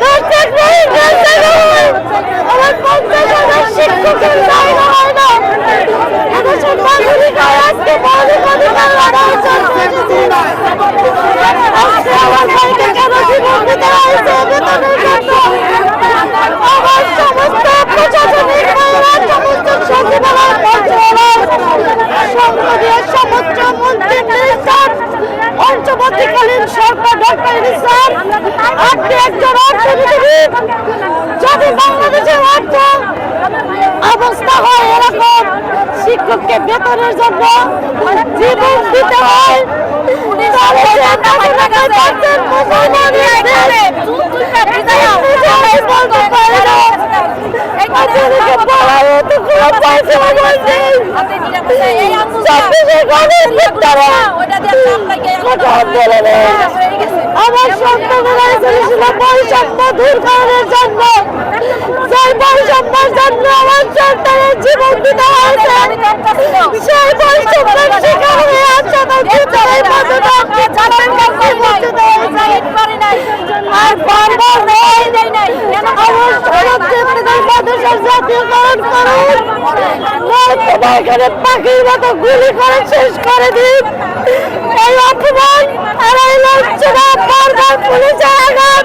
Destekleyin, destek olun. Evet, ben de şiddetin sayıda orada. যদি বাংলাদেশের অর্থ অবস্থা হয় এরকম শিক্ষককে বেতনের জন্য জীবন দিতে হয় তাহলে আমার সন্তানেরা এসেছিল বৈষম্য দূরকরণের জন্য। সেই বৈষম্যের জন্য আমার সন্তানের জীবন দিতে হয়েছে। সেই বৈষম্যের শিকার হয়ে আছে আর বারবার জাতীয়করণ এখানে পাখির মতো গুলি করে শেষ করে দিন। এই অপমান আর এই লজ্জনা বারবার পুলিশের আঘাত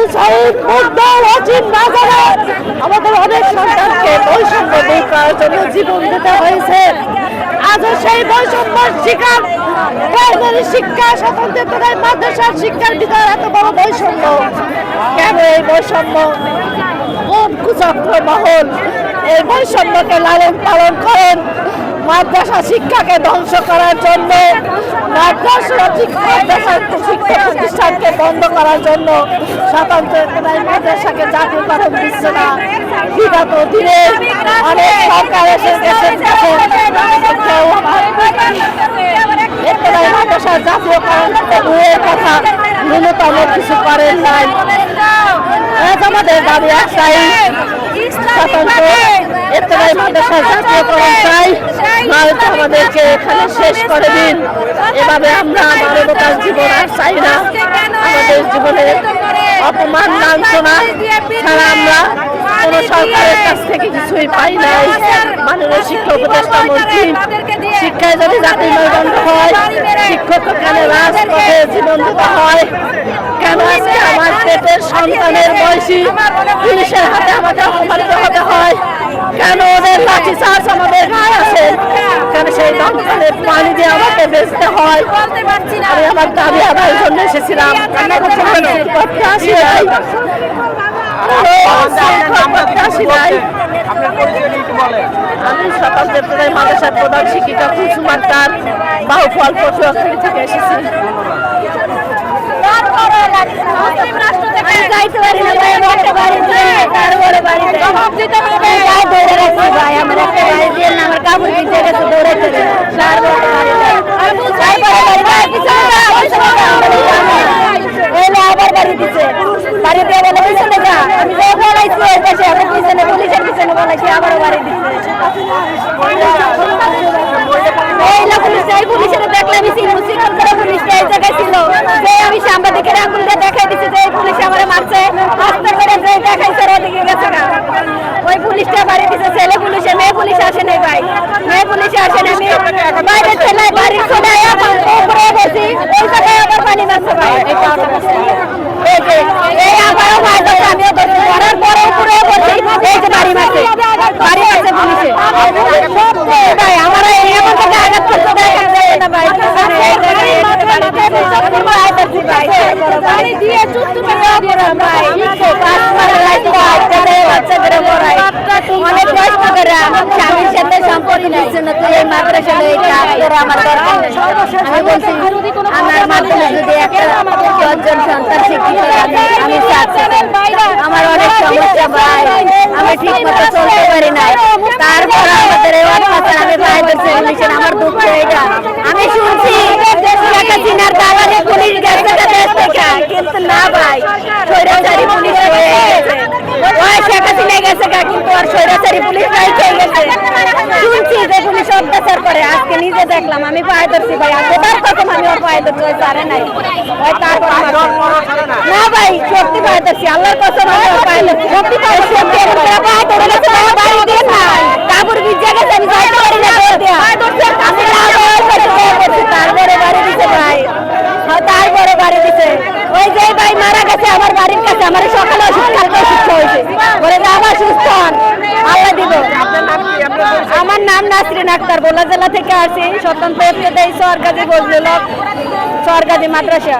আবু সাহেব মুগ্ধ অচিন বাজারে আমাদের অনেক সন্তানকে বৈষম্য দূর করার জন্য জীবন দিতে হয়েছে। আজও সেই বৈষম্যের শিকার। প্রাইমারি শিক্ষা স্বতন্ত্রতায় মাদ্রাসার শিক্ষার ভিতরে এত বড় বৈষম্য। কেন এই বৈষম্য? কোন কুচক্র মহল এই বৈষম্যকে লালন পালন করেন। মাদ্রাসা শিক্ষাকে ধ্বংস করার জন্য, মাদ্রাসা মাদ্রাসা শিক্ষা প্রতিষ্ঠানকে বন্ধ করার জন্য স্বতন্ত্র মাদ্রাসাকে জাতীয়করণ দিচ্ছে না বিগত দিনে অনেক সরকার এসে একটাই মাদ্রাসা জাতীয়করণ দূরের কথা ন্যূনতম কিছু করেন নাই। আমাদের দাবি একটাই স্বতন্ত্র এতটাই মাদ্রাসা জাতীয়করণ চাই ভারত আমাদেরকে এখানে শেষ করে দিন এভাবে আমরা মানবতার জীবন আর চাই না। আমাদের জীবনের অপমান, লাঞ্ছনা ছাড়া আমরা কোন সরকারের কাছ থেকে কিছুই পাই নাই মাননীয় শিক্ষা উপদেষ্টা মন্ত্রী, শিক্ষায় যদি জাতি মেরুদণ্ড হয়, শিক্ষক কেন রাজপথে জীবন হয়। কেন আজকে আমার পেটের সন্তানের বয়সী পুলিশের হাতে আমাকে অপমানিত হতে হয় কেন ওদের লাঠি চার্জ আমাদের গায়ে আছে কেন সেই দমকলে পানি দিয়ে আমাকে বেচতে হয়। আমি আমার দাবি আদায়ের জন্য এসেছিলাম। করতে আসি নাই। আমি সকাল দেবতায় মাদ্রাসার প্রধান শিক্ষিকা কুসুমার তার বাহুফল পটুয়া থেকে এসেছি। ভাই আমার কাপড় কিনতে গেছে দৌড়াইতে তারপরে আবার বাড়ি দিচ্ছে বাড়ি দিয়ে বলে পিছনে যা বলাইছি ওই পাশে আমি পিছনে পুলিশের পিছনে বলাইছি আবারও বাড়ি দিচ্ছে এই না পুলিশ এই পুলিশের দেখলে আমি চিনবো চিকন করে পুলিশটা এই জায়গায় ছিল। যে আমি সাংবাদিকের আঙুল দিয়ে দেখাই দিচ্ছি যে এই পুলিশ আমার মারছে আস্তে করে যে দেখাইছে ওর ওদিকে গেছে না ওই পুলিশটা বাড়ি দিছে ছেলে পুলিশে মেয়ে পুলিশ আসে নাই ভাই মেয়ে পুলিশে আসে না আমি বাইরে ছেলে বাড়ির ছেলে এখন উপরে গেছি ওই জায়গায় আবার পানি মারছে ভাই এই যে এই আবারও মার ধরছে আমিও ধরছি ধরার পরে উপরে বলছি এই যে বাড়ি মারছে বাড়ি মারছে পুলিশে ভাই আমার এই এমন থেকে আঘাত করতে দেখা যায় না ভাই বাড়ি দিয়ে চুপ ভাই বাচ্চাদের পড়াই অনেক কষ্ট করে স্বামীর সম্পর্ক দিচ্ছে না তুই এই মাদ্রাসা কাজ আমার অনেক সমস্যা ভাই আমি ঠিক মতো চলতে পারি না তারপর আমাদের আমি ভাই ধরছে আমার দুঃখ এটা। আমি শুনছি না ভাই স্বৈরাচারী পুলিশ হয়ে গেছে ওই শেখ হাসিনা গেছে গা, কিন্তু আর স্বৈরাচারী পুলিশ নাই খেয়ে গেছে যে দেখলাম আমি পায়ে ধরছি ভাই। আর কোথার কসম আমি ওর পায়ে ধরছি ওই সারে নাই। ওই তারপর না ভাই সত্যি পায়ে ধরছি আল্লাহর কসম আমি ওর পায়ে ধরছি। সত্যি পায়ে সত্যি এরকম করে পায়ে ধরে গেছে ভাই বাড়ি দিয়ে না কাপড় ভিজে গেছে আমি যাইতে পারি না আমি তারপরে বাড়ি দিছে ভাই। তারপরে বাড়ি দিছে। ওই যে ভাই মারা গেছে আমার বাড়ির কাছে আমার সকালে অসুস্থ কালকে অসুস্থ হয়েছে বলে যে আমার সুস্থ হন আল্লাহ দিব আমার নাম নাসরিন আক্তার বোলা জেলা থেকে আসি। স্বতন্ত্র দেয় সরকারি বজলুল সরকারি মাদ্রাসা।